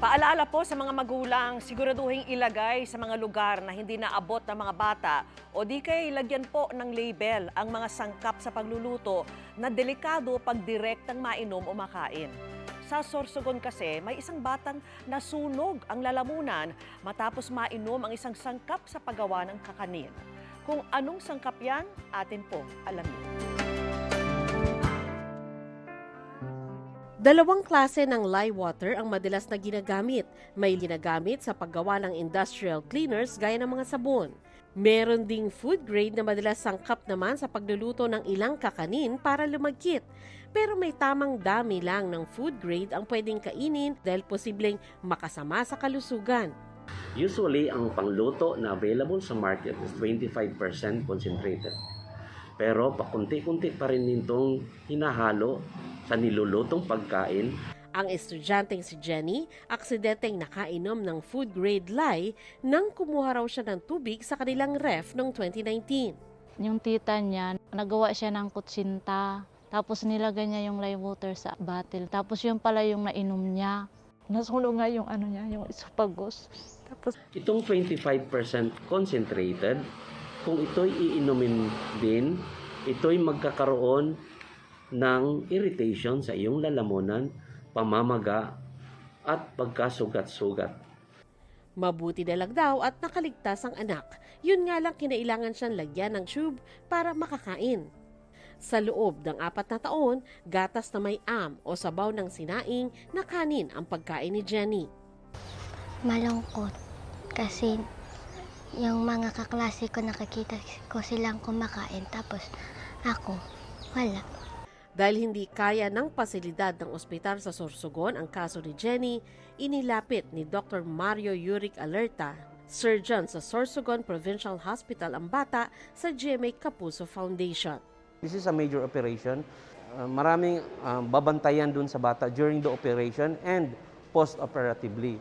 Paalala po sa mga magulang, siguraduhin ilagay sa mga lugar na hindi naabot ng mga bata o di kay lagyan po ng label ang mga sangkap sa pagluluto na delikado pag direktang mainom o makain. Sa Sorsogon kasi, may isang batang nasunog ang lalamunan matapos mainom ang isang sangkap sa paggawa ng kakanin. Kung anong sangkap yan, atin pong alamin. Dalawang klase ng lye water ang madalas na ginagamit. May ginagamit sa paggawa ng industrial cleaners gaya ng mga sabon. Meron ding food grade na madalas sangkap naman sa pagluluto ng ilang kakanin para lumagkit. Pero may tamang dami lang ng food grade ang pwedeng kainin dahil posibleng makasama sa kalusugan. Usually, ang pangluto na available sa market is 25% concentrated. Pero pakunti-kunti pa rin nitong hinahalo sa nilulutong pagkain Ang estudyanteng si Jenny, aksidenteng nakainom ng food grade lye nang kumuha raw siya ng tubig sa kanilang ref noong 2019. Yung tita niya, nagawa siya ng kutsinta. Tapos nilagay niya yung lye water sa bottle. Tapos yun pala yung nainom niya. Nasunog nga yung ano niya, yung esophagus. Tapos Itong 25% concentrated, kung ito'y iinumin din, ito'y magkakaroon ng irritation sa iyong lalamunan, pamamaga, at pagkasugat-sugat. Mabuti na lang daw at nakaligtas ang anak. Yun nga lang kinailangan siyang lagyan ng tube para makakain. Sa loob ng apat na taon, gatas na may am o sabaw ng sinaing na kanin ang pagkain ni Jenny. malungkot kasi yung mga kaklase ko nakakita ko silang kumakain tapos ako wala. Dahil hindi kaya ng pasilidad ng ospital sa Sorsogon ang kaso ni Jenny, inilapit ni Dr. Mario Yurick Alerta, surgeon sa Sorsogon Provincial Hospital ang bata sa GMA Kapuso Foundation. This is a major operation. Uh, maraming um, babantayan dun sa bata during the operation and post-operatively.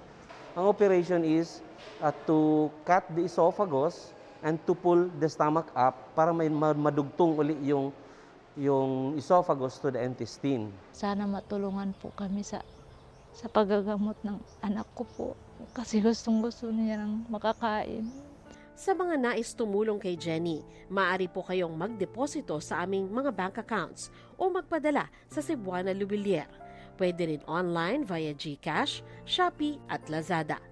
Ang operation is uh, to cut the esophagus and to pull the stomach up para may ma- madugtong uli yung yung esophagus to the intestine. sana matulungan po kami sa sa paggagamot ng anak ko po. Kasi gustong gusto niya ng makakain. Sa mga nais tumulong kay Jenny, maaari po kayong magdeposito sa aming mga bank accounts o magpadala sa Cebuana Lubilier. Pwede rin online via GCash, Shopee at Lazada.